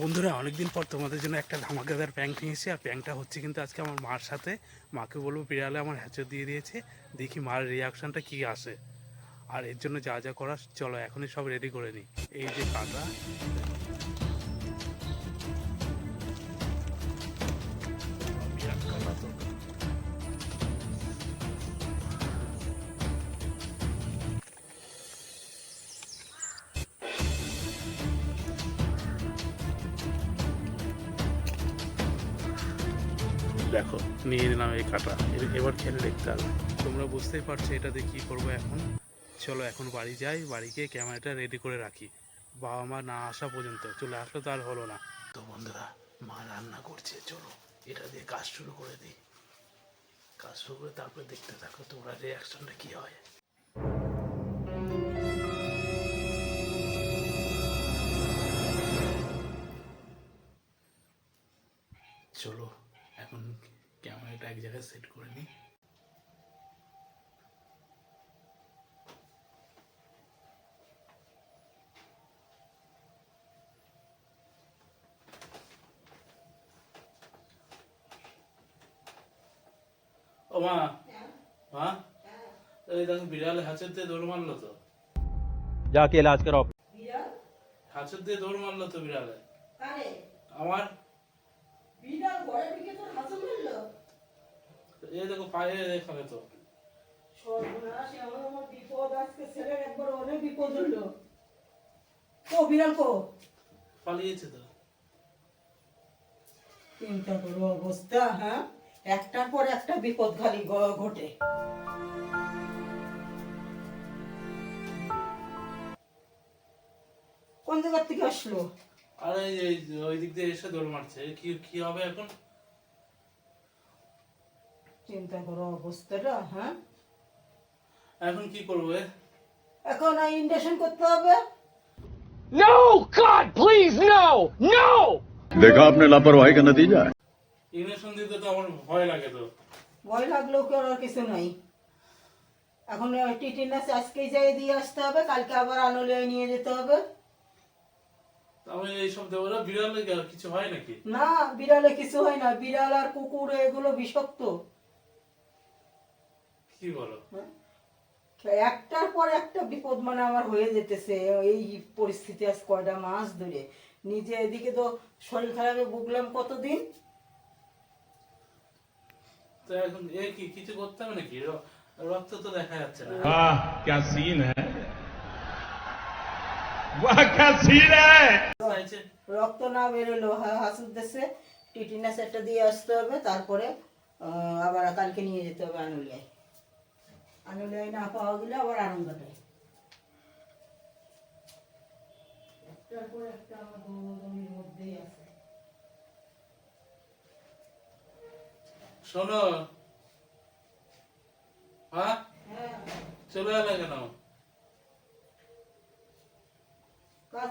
বন্ধুরা, অনেকদিন পর তোমাদের জন্য একটা ধামাকাদার নিয়ে এসেছি আর প্যাঙ্কটা হচ্ছে কিন্তু আজকে আমার মার সাথে। মাকে বলব বিড়ালে আমার হ্যাচর দিয়ে দিয়েছে, দেখি মার রিয়াকশনটা কি আসে। আর এর জন্য যা যা করা চলো এখনই সব রেডি করে নিই। এই যে কাটা। দেখো নিয়ে নিলাম এই কাটা। এবার খেলে দেখতে হবে। তোমরা বুঝতেই পারছ এটা দিয়ে কী করব এখন। চলো, এখন বাড়ি যাই বাড়ি গিয়ে ক্যামেরাটা রেডি করে রাখি। বাবা মা না আসা পর্যন্ত, চলে আসলে তো আর হলো না। তো বন্ধুরা, মা রান্না করছে, চলো, এটা দিয়ে কাজ শুরু করে দিই। কাজ শুরু করে তারপরে দেখতে থাকো তোমরা রিয়াকশনটা কী হয়। চলো এখন ক্যামেরাটা এক জায়গায় সেট করে নিই। ও মা। মা? এই দেখো হাঁচের দিয়ে দৌড় মারলো তো। যাকে ইলাজ করাও বিড়াল? হাঁচের দিয়ে দৌড় মারলো তো বিড়ালে। আমার? বিড়াল ঘরে ঢুকে তোর হাসু মারলো? এই দেখো পায়ে এখানে তো। সর্বনাশ এমন আমার বিপদ আজকে ছেলের একবার অনেক বিপদ হলো। ও বিড়াল কো? পালিয়েছে তো। চিন্তা করো অবস্থা হ্যাঁ? একটার পর একটা বিপদ খালি গ- ঘটে। কোন জায়গার থেকে আসলো? আর এই ওই দিক দিয়ে এসে দৌড় মারছে। কি কি হবে এখন? চিন্তা করো অবস্থাটা হ্যাঁ? এখন কি করবে? এখন ইন্ডাকশন করতে হবে। No God please no no দেখো আপনি লাপরওয়াহি কা নতিজা দিতে তো আমার ভয় লাগে তো। ভয় লাগলেও কি আর কিছু নাই। এখন টিটিনাস আজকেই যাই দিয়ে আসতে হবে কালকে আবার আনলে নিয়ে যেতে হবে। তাহলে বিড়ালে কিছু হয় নাকি? না বিড়ালে কিছু হয় না। বিড়াল আর কুকুর এগুলো বিষাক্ত। কি বলো? হ্যাঁ? একটার পর একটা বিপদ মানে আমার হয়ে যেতেছে এই পরিস্থিতি আজ কয়টা মাস ধরে। নিজে এদিকে তো শরীর খারাপে ভুগলাম কতদিন? তো এখন এ কি কিছু করতে হবে নাকি? রক্ত তো দেখা যাচ্ছে না। ক্যা সিন রক্ত না বেরোলো হাসুর দেশে টিটিনাস একটা দিয়ে আসতে হবে তারপরে আবার কালকে নিয়ে যেতে হবে আনুলিয়ায়। আনুলিয়ায় না পাওয়া গেলে আবার আনন্দটায় একটার পর একটা আমার দৌড়দৌড়ির মধ্যেই আছে। শোনো। হ্যাঁ? হ্যাঁ। চলে এলে কেন কাজ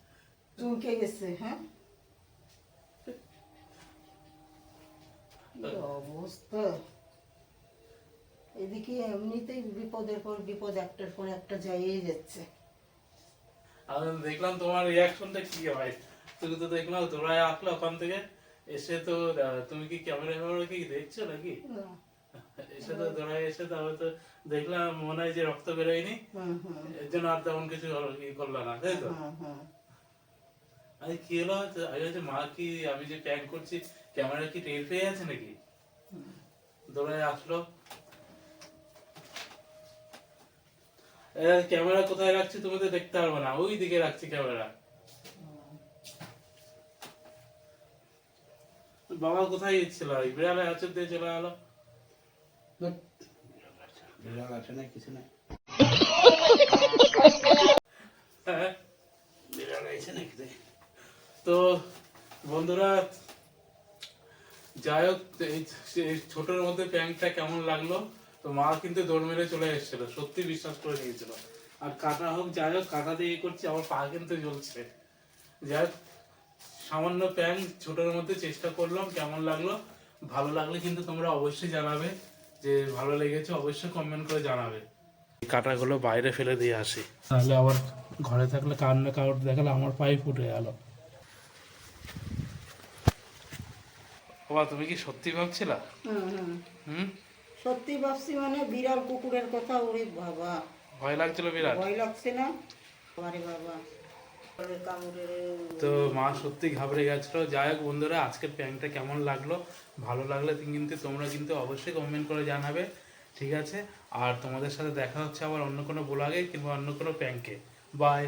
চুমকে গেছে হ্যাঁ অবস্থা এদিকে এমনিতেই বিপদের পর বিপদ একটার পর একটা যাইয়ে যাচ্ছে আমি দেখলাম তোমার রিয়াকশনটা কি হয়? তুমি তো দেখলাম তোরা আসলো ওখান থেকে এসে তো তুমি কি ক্যামেরা ফ্যামেরা কি দেখছ নাকি? এসে তো এসে তারপরে তো দেখলাম মনে হয় যে রক্ত বেরোয়নি। এর জন্য আর তেমন কিছু করল না তাই তো? আরে কি হলো? মা কি আমি যে করছি ক্যামেরা কি টের পেয়ে আছে নাকি? দৌড়ায় আসলো। ক্যামেরা কোথায় রাখছি তুমি তো দেখতে পারব না ওই দিকে রাখছি ক্যামেরা বাবা কোথায় গেছিল বিড়ালে আচর দিয়ে চলে গেল। বিড়াল আছে না কিছু না হ্যাঁ? বিড়াল আছে নাকি নাই বন্ধুরা, যাই হোক, এই ছোটোর মধ্যে প্যান্টটা কেমন লাগল? তো মা কিন্তু দৌড় মেরে চলে এসেছিল, সত্যি বিশ্বাস করে নিয়েছিল। আর কাটা হোক, যাই হোক, কাটা দিয়ে করছি আমার পা কিন্তু জ্বলছে। যাই হোক, সামান্য প্যান্ট ছোটোর মধ্যে চেষ্টা করলাম, কেমন লাগল? ভালো লাগলে কিন্তু তোমরা অবশ্যই জানাবে, যে ভালো লেগেছে, অবশ্যই কমেন্ট করে জানাবে। কাটাগুলো বাইরে ফেলে দিয়ে আসি। তাহলে আবার ঘরে থাকলে কার না দেখালে আমার পায়ে ফুটে গেল। বাবা তুমি কি সত্যি ভাবছিলা? হুম সত্যি ভাবছি মানে বিড়াল কুকুরের কথা ওরে বাবা। ভয় লাগছিল বিরাট ভয় লাগছে না? আরে বাবা। তো মা সত্যি ঘাবড়ে গেছিল। যাই হোক বন্ধুরা আজকের প্যাংটা কেমন লাগল? ভালো লাগলে কিন্তু তোমরা কিন্তু অবশ্যই কমেন্ট করে জানাবে ঠিক আছে? আর তোমাদের সাথে দেখা হচ্ছে আবার অন্য কোনো ব্লগে কিংবা অন্য কোনো প্যাঙ্কে বাই